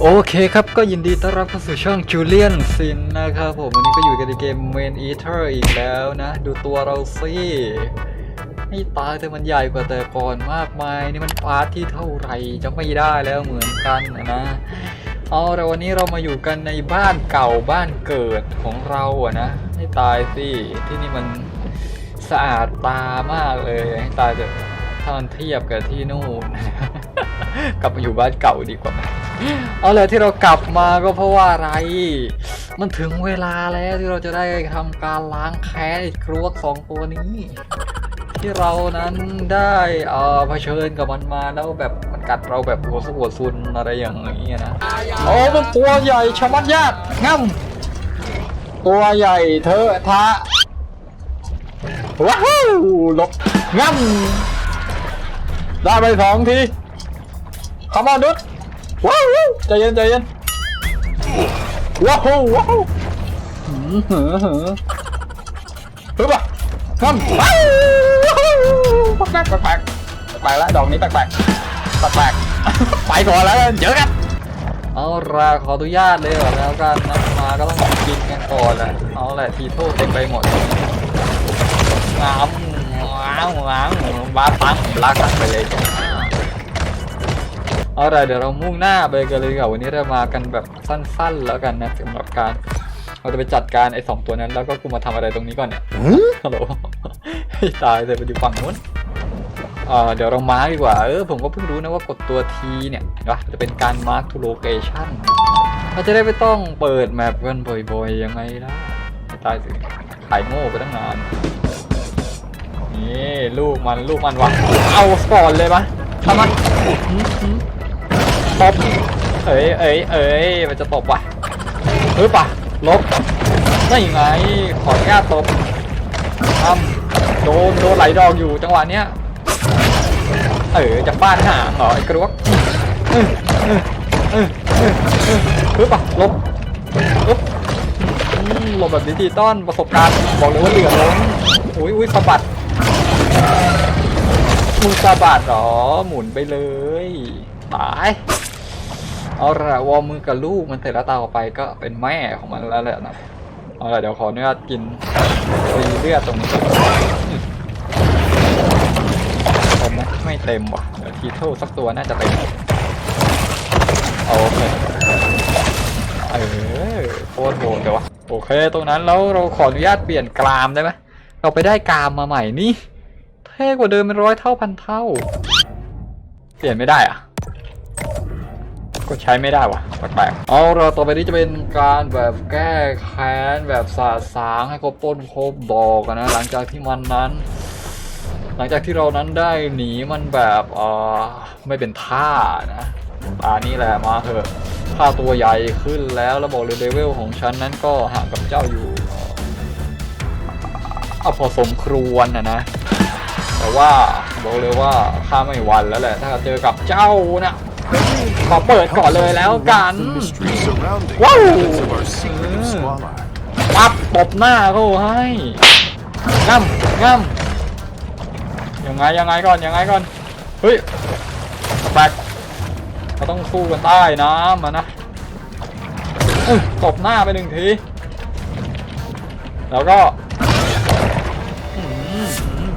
โอเคครับก็ยินดีต้อนรับเข้าสู่ช่อง Julian Sin นนะครับผม วันนี้ก็อยู่กันในเกม Main Eater อีกแล้วนะ ดูตัวเราสิให้ตายแต่มันใหญ่กว่าแต่ก่อนมากมาย นี่มันพาที่เท่าไหร่จะไม่ได้แล้วเหมือนกันนะเอาแต่วันนี้เรามาอยู่กันในบ้านเก่าบ้านเกิดของเราอะนะให้ตายสิที่นี่มันสะอาดตามากเลยให้ตายเถอะถ้ามันเทียบกับที่นู่นกลับมาอยู่บ้านเก่าดีกว่าไหม เอาเลยที่เรากลับมาก็เพราะว่าอะไร มันถึงเวลาแล้วที่เราจะได้ทำการล้างแค้นครวสองตัวนี้ ที่เรานั้นได้เอ่อเผชิญกับมันมาแล้วแบบมันกัดเราแบบหัวสหัวซุนอะไรอย่างนี้นะโอ้มันตัวใหญ่ชะมัดญาติง่ำตัวใหญ่เธอท้าว้าวหลบง่ำได้ไปสองทีขมาดุด ว้าวใจเย็นใจเย็นว้าวว้าวหืมหืมหืมฮึบอะทำว้าวแปลกแปลกแปลกแล้วดอกนี้แปลกแปลกแปลกไปก่อนแล้วกันเจอกันเอาละขออนุญาตเลยก่อนแล้วกันนะมาก็ต้องกินกันก่อนแหละเอาแหละทีโทษเต็มไปหมดงามงามงามบ้าปังลากกันไปเลยจ้ะ เอาล่ะไรเดี๋ยวเรามุ่งหน้าไปกันเลยดีกว่าวันนี้เรามากันแบบสั้นๆ แล้วกันนะสำหรับการ เราจะไปจัดการไอ้สองตัวนั้น แล้วก็กูมาทำอะไรตรงนี้ก่อนเนี่ยฮัลโหลให้ตายเลยไปอยู่ฝั่งนู้นเอ่อเดี๋ยวเรามาร์กดีกว่าเออผมก็เพิ่งรู้นะว่ากดตัว T เนี่ยนะจะเป็นการ mark to location เราจะได้ไม่ต้องเปิดแมปกันบ่อยๆยังไงล่ะให้ตายสิขายโง่ไปตั้งนานนี่ลูกมันลูกมันวะเอาก่อนเลยปะทำไม ตบเอ้ยเอ้ยเอ้ยมันจะตบว่ะหรือป่ะลบนี่ไงขออนุญาตตบทำโดนโดนไหลดอกอยู่จังหวะเนี้ยเออจะฟาดหางเหรอไอ้กระวกเออเออเออเออเออหรือปะลบลบอืมหลบแบบดิจิตอลประสบการณ์บอกเลยว่าเหลือล้นอุ้ยอุ้ยสะบัดมึงสะบัดเหรอหมุนไปเลย ตาย เอาละวอมือกับลูกมันเสร็จแล้วต่อไปก็เป็นแม่ของมันแล้วแหละนะเอาละเดี๋ยวขออนุญาตกินรีเลือดตรงนี้ก่อนผมไหมไม่เต็มว่ะเดี๋ยวทีเทิลสักตัวน่าจะเต็มโอเคเออโคตรโหดเดี๋ยวะโอเค ตรงนั้นแล้วเราขออนุญาตเปลี่ยนกรามได้ไหมเราไปได้กรามมาใหม่นี่เท่กว่าเดิมเป็นร้อยเท่าพันเท่า เปลี่ยนไม่ได้อะ ก็ใช้ไม่ได้วะแปลกๆเอาเราต่อไปนี้จะเป็นการแบบแก้แค้นแบบสาสางให้ครบต้นครบดอกนะ หลังจากที่มันนั้น หลังจากที่เรานั้นได้หนีมันแบบเออไม่เป็นท่านะตานี่แหละมาเถอะค่าตัวใหญ่ขึ้นแล้วแล้วบอกเลยเลเวลของฉันนั้นก็ห่างกับเจ้าอยู่เอาพอสมครวรนะนะ แต่ว่าบอกเลยว่าข้าไม่หวันแล้วแหละ ถ้าเจอกับเจ้านะ ขอเปิดก่อนเลยแล้วกัน The mystery surrounding Whoa. the methods of our secret of Swala. ปั๊บตบหน้าเขาให้ง่ำง่ำยังไงยังไงก่อนยังไงก่อน เฮ้ยแบกเราต้องสู้กันใต้น้ำอะนะเอ้ยตบหน้าไปหนึ่งที แล้วก็อื้อหือ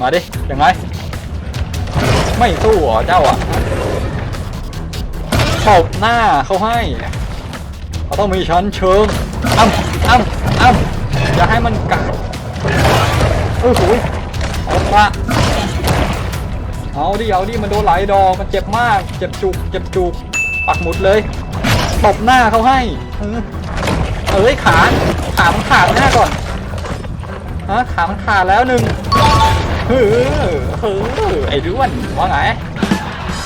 มาดิยังไง ไม่สู้เหรอเจ้าอะตบหน้าเขาให้เขาต้องมีชั้นเชิงอ้ำอ้ำอ้ำอย่าให้มันกัดเออโหยเอาละเอาดิเอาดิมันโดนหลายดอกมันเจ็บมาก เจ็บจุก เจ็บจุก ปักหมุดเลยตบหน้าเขาให้ เออเอ้ยขาขามันขาดหน้าก่อนฮะขามันขาดแล้วหนึ่ง เฮ้อเฮ้อไอ้ด้วนว่าไง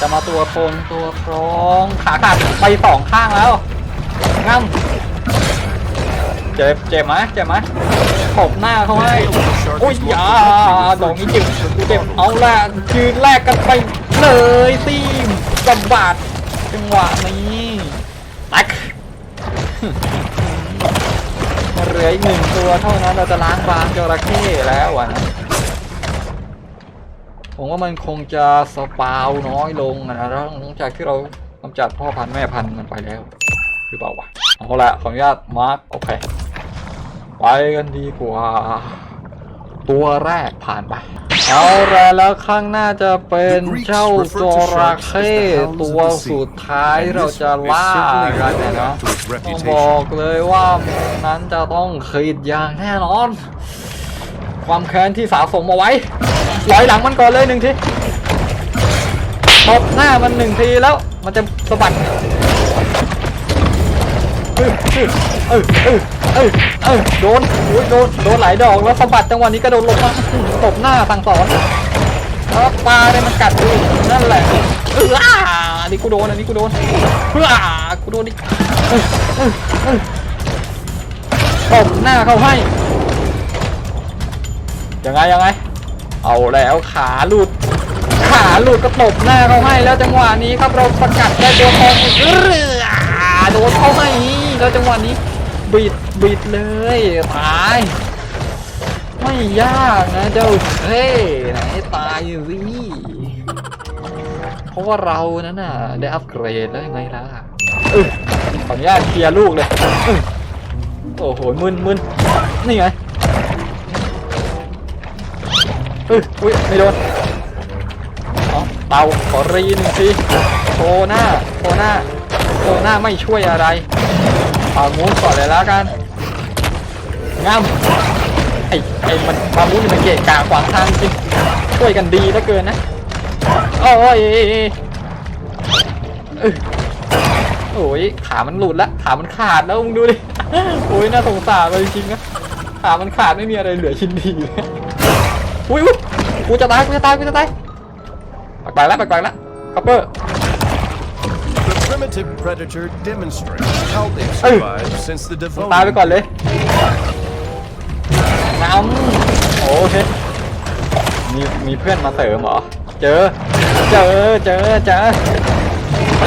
จะมาตัวโทนตัวครองขาขาดไปสองข้างแล้วงั้มเจ็บเจ็บไหมเจ็บไหมตบหน้าเขาให้โอ้ยอยาดอกนี้เจ็บเจ็บเอาละยืนแลกกันไปเลยสิสะบัดจังหวะนี้ตักเหลืออีกหนึ่งตัวเท่านั้นเราจะล้างบางจระเข้แล้วอะนะ ผมว่ามันคงจะสปาวน้อยลงอะนะหลังจากที่เรากำจัดพ่อพันธุ์แม่พันธุ์มันไปแล้วหรือเปล่าวะเอาละขออนุญาตมาร์กโอเคไปกันดีกว่า ตัวแรกผ่านไปเอาละแล้วข้างหน้าจะเป็นเจ้าจระเข้ตัวสุดท้ายเราจะล่ากันเนี่ยนะ ต้องบอกเลยว่านั้นจะต้องขีดอย่างแน่นอน ความแค้นที่สะสมเอาไว้ ลอยหลังมันก่อนเลยหนึ่งทีตบหน้ามันหนึ่งทีแล้ว มันจะสะบัดเออเออเออเออเออโดนโอ้ยโดนโดนหลายดอกแล้วสะบัดจังหวะนี้ก็โดนลงมาตบหน้าสั่งสอนแล้วปลาเนี่ยมันกัดกูนั่นแหละเอออ่าอันนี้กูโดนอันนี้กูโดนเพื่ออ่ากูโดนดิตบหน้าเขาให้ยังไงยังไง เอาแล้วขาหลุด ขาหลุดก็ตบหน้าเขาให้แล้วจังหวะนี้ครับเราสกัดได้ตัวทองเออโดนเข้าให้แล้วจังหวะนี้บิดบิดเลยตายไม่ยากนะเจ้าเท่ไหนตายสิเพราะว่าเรานั้นน่ะได้อัปเกรดแล้วยังไงล่ะเออขออนุญาตเคลียร์ลูกเลยโอ้โหมึนมึนนี่ไง เอ้ยอุ้ยไม่โดนเอาเตาขอรีหนึ่งทีโชหน้าโชหน้าโชหน้าไม่ช่วยอะไรเอามูนก่อนเลยแล้วกันงามไอ้ไอ้มันมามูนมันเกะกะขวางทางจริงช่วยกันดีเหลือเกินนะโอ้ยเอ้ยโอ้ยขามันหลุดละขามันขาดแล้วมึงดูดิโอ้ยน่าสงสารเลยจริงนะขามันขาดไม่มีอะไรเหลือชิ้นดีเลย อุ้ยอุ้ยกูจะตายกูจะตายกูจะตายปักไปแล้วปักไปแล้วคัพเปอร์ The primitive predator demonstrates how they've Hey. survived since the ตายไปก่อน devoted เลยน้ำโอเคมีมีเพื่อนมาเสริมเหรอ เจอ เจอ เจอ เจอ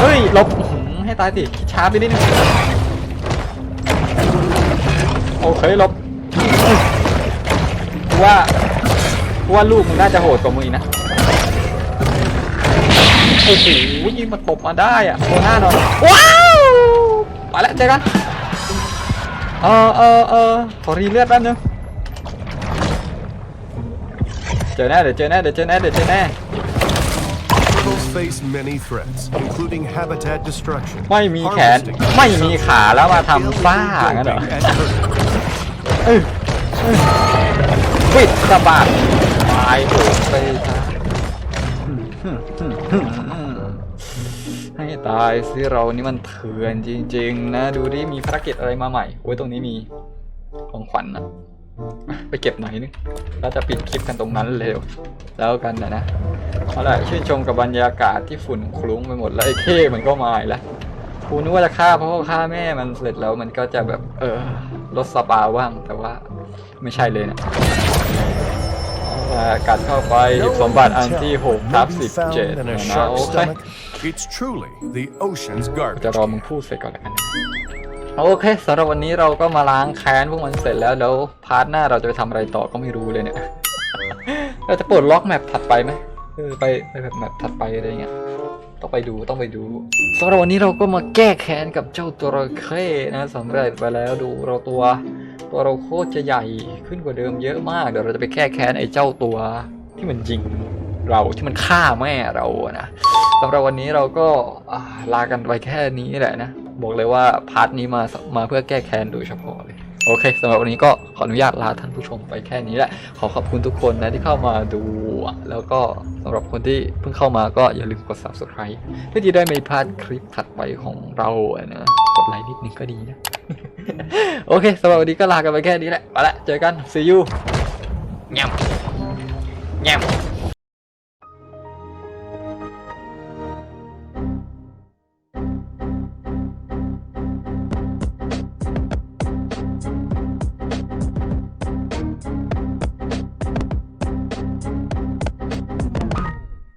เฮ้ยหลบอื้อหือให้ตายสิคิดช้าไปนิดนึงโอเคหลบกูว่า กูว่าลูกมึงน่าจะโหดกว่ามึงอีกนะโอ้โหยิงมาตบมาได้อะโคหน้าหน่อยว้าวไปแล้วเจอกันเออเออเออขอรีเลือดแป๊บนึงเจอแน่เดี๋ยวเจอแน่เดี๋ยวเจอแน่เดี๋ยวเจอแน่ turtles face many threats, including habitat destruction, ไม่มีแขน harvesting, ไม่มีขาแล้วมาทำซ่างั้นเหรอ building, and herding. เออเออปิดสะบัดตายโหดไปซะให้ตายสิเรานี่มันเถื่อนจริง ๆ นะ ดูดิมีภารกิจอะไรมาใหม่โอ้ยตรงนี้มีของขวัญนะไปเก็บหน่อยนึงเราจะปิดคลิปกันตรงนั้นเร็ว แล้วกันนะนะเอาล่ะชื่นชมกับบรรยากาศที่ฝุ่นคลุ้งไปหมดแล้วไอ้เข้มันก็มาแล้วกูนึกว่าจะฆ่าพ่อฆ่าแม่มันเสร็จแล้วมันก็จะแบบ เออลดสปาว่างแต่ว่าไม่ใช่เลยนะ กัดเข้าไป No สมบัติ one อัน can ที่ tell หก what ทับ may สิ be บ found เจ็ด in a นะ shark's โอเค stomach. It's truly the ocean's จะ garbage. รอมึงพูดเสร็จก่อนแล้วกันนะโอเคสำหรับวันนี้เราก็มาล้างแค้นพวกมันเสร็จแล้วแล้วพาร์ทหน้าเราจะไปทำอะไรต่อก็ไม่รู้เลยเนี่ยเราจะเปิดล็อกแมปถัดไปไหมเออไปไปแบบแมปถัดไปอะไรเงี้ยต้องไปดูต้องไปดูสำหรับวันนี้เราก็มาแก้แค้นกับเจ้าตัวระเข้นะสำเร็จไปแล้วดูเราตัว ตัวเราโคตรจะใหญ่ขึ้นกว่าเดิมเยอะมาก เดี๋ยวเราจะไปแก้แค้นไอ้เจ้าตัวที่มันยิงเราที่มันฆ่าแม่เราอะนะสำหรับวันนี้เราก็ลากันไปแค่นี้แหละนะ บอกเลยว่าพาร์ทนี้มามาเพื่อแก้แค้นโดยเฉพาะเลยโอเคสำหรับวันนี้ก็ขออนุญาตลาท่านผู้ชมไปแค่นี้แหละ ขอขอบคุณทุกคนนะที่เข้ามาดู แล้วก็สำหรับคนที่เพิ่งเข้ามาก็อย่าลืมกด subscribe เพื่อที่ได้ไม่พลาดคลิปถัดไปของเราอะนะกดไลค์นิดนึงก็ดีนะ โอเคสำหรับวันนี้ก็ลากันไปแค่นี้แหละ ไปละ เจอกัน see you แง่มแง่ม